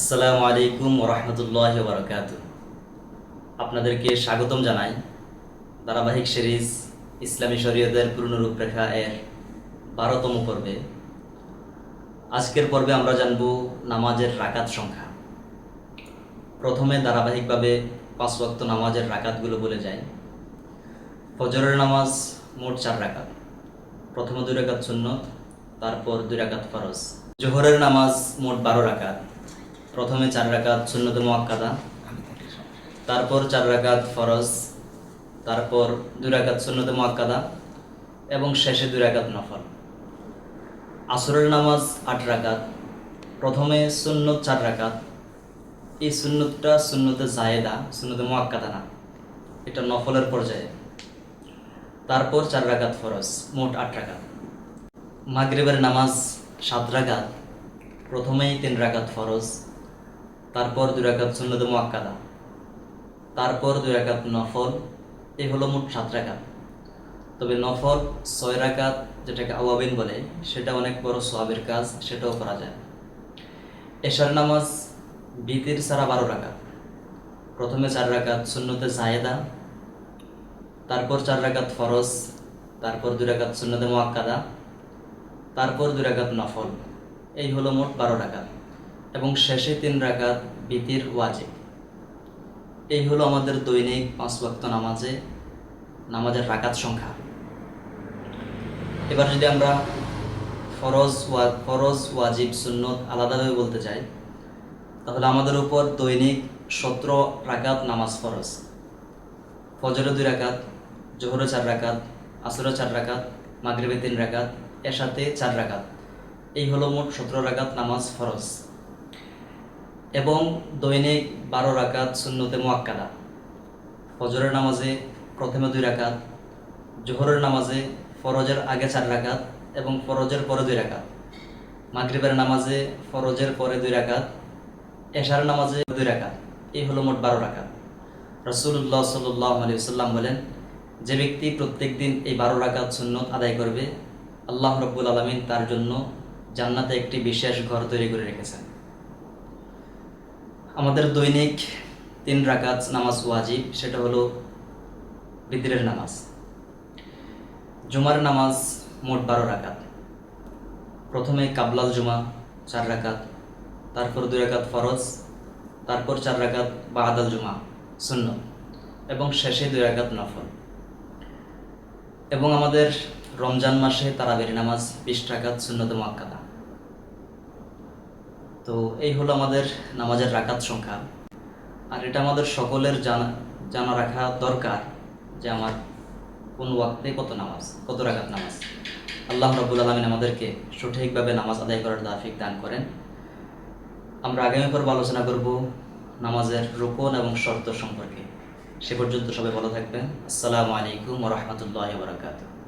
আসসালামু আলাইকুম ওরহমতুল্লাহ বরকাত আপনাদেরকে স্বাগতম জানাই ধারাবাহিক সিরিজ ইসলামী শরীয়তের পূর্ণ রূপরেখা এর বারোতম পর্বে। আজকের পর্বে আমরা জানব নামাজের রাকাত সংখ্যা। প্রথমে ধারাবাহিকভাবে পাঁচ ওয়াক্ত নামাজের রাকাতগুলো বলে যায় ফজরের নামাজ মোট চার রাকাত। প্রথমে দুই রাকাত সুন্নত, তারপর দুই রাকাত ফরজ। জোহরের নামাজ মোট বারো রাকাত। প্রথমে চার রাকাত সুন্নত মোয়াক্কাদা তারপর চার রাকাত ফরজ, তারপর দুই রাকাত সুন্নত মোয়াক্কাদা এবং শেষে দুই রাকাত নফল। আসরের নামাজ আট রাকাত, প্রথমে সুন্নত চার রাকাত। এই সুন্নতটা সুন্নতে জায়েদা, সুন্নতে মোয়াক্কাদা না, এটা নফলের পর্যায়ে। তারপর চার রাকাত ফরজ, মোট আট রাকাত। মাগরিবের নামাজ সাত রাকাত, প্রথমেই তিন রাকাত ফরজ তারপর দুই রাকাত সুন্নত মোয়াক্কাদা তারপর দুই রাকাত নফল এই হলো মোট সাত রাকাত। তবে নফল ছয় রাকাত যেটাকে আওয়াবিন বলে, সেটা অনেক বড় সোয়াবের কাজ, সেটাও করা যায়। এশার নামাজ বিতির সারা বারো রাকাত। প্রথমে চার রাকাত সুন্নতে জায়েদা, তারপর চার রাকাত ফরজ, তারপর দুই রাকাত সুন্নতে মোয়াক্কাদা তারপর দুই রাকাত নফল। এই হলো মোট বারো রাকাত। এবং শেষে তিন রাকাত বিতির ওয়াজিব এই হলো আমাদের দৈনিক পাঁচ ওয়াক্ত নামাজে, নামাজের রাকাত সংখ্যা। এবার যদি আমরা ফরজ ওয়া, ফরজ, ওয়াজিব, সুন্নত আলাদাভাবে বলতে চাই তাহলে আমাদের উপর দৈনিক সতেরো রাকাত নামাজ ফরজ। ফজরে দুই রাকাত জোহরে চার রাকাত আসরে চার রাকাত মাগরিবে তিন রাকাত এর সাথে চার রাকাত। এই হলো মোট সতেরো রাকাত নামাজ ফরজ। এবং দৈনিক বারো রাকাত সুন্নতে মোয়াক্কাদা ফজরের নামাজে প্রথমে দুই রাকাত, জোহরের নামাজে ফরজের আগে চার রাকাত এবং ফরজের পরে দুই রাকাত। মাগরিবের নামাজে ফরজের পরে দুই রাকাত, এশার নামাজে দুই রাকাত। এই হলো মোট বারো রাকাত। রসুল্লাহ সাল্লাহ আলী সাল্লাম বলেন, যে ব্যক্তি প্রত্যেক দিন এই বারো রাকাত সুন্নত আদায় করবে, আল্লাহ রব্বুল আলমিন তার জন্য জান্নাতে একটি বিশেষ ঘর তৈরি করে রেখেছেন। আমাদের দৈনিক তিন রাকাত নামাজ ওয়াজিব, সেটা হলো বিদ্রের নামাজ। জুমার নামাজ মোট বারো রাকাত। প্রথমে কাবলাল জুমা, চার রাকাত। তারপর দুই রাকাত ফরজ, তারপর চার রাকাত বা আদাল জুমা শূন্য এবং শেষে দুই রাকাত নফল। এবং আমাদের রমজান মাসে তারাবেরি নামাজ বিশ রাকাত শূন্যতে মাক্কাদা তো এই হলো আমাদের নামাজের রাকাত সংখ্যা। আর এটা আমাদের সকলের জানা জানা রাখা দরকার যে আমার কোন ওয়াক্তে কত নামাজ, কত রাকাত নামাজ। আল্লাহ রব্বুল আলমিন আমাদেরকে সঠিকভাবে নামাজ আদায় করার দাফিক দান করেন। আমরা আগামী পর্ব আলোচনা করব নামাজের রোপণ এবং শর্ত সম্পর্কে। সে পর্যন্ত সবাই ভালো থাকবেন। আসসালামু আলাইকুম রহমতুল্লাহ বরাকাতুহ।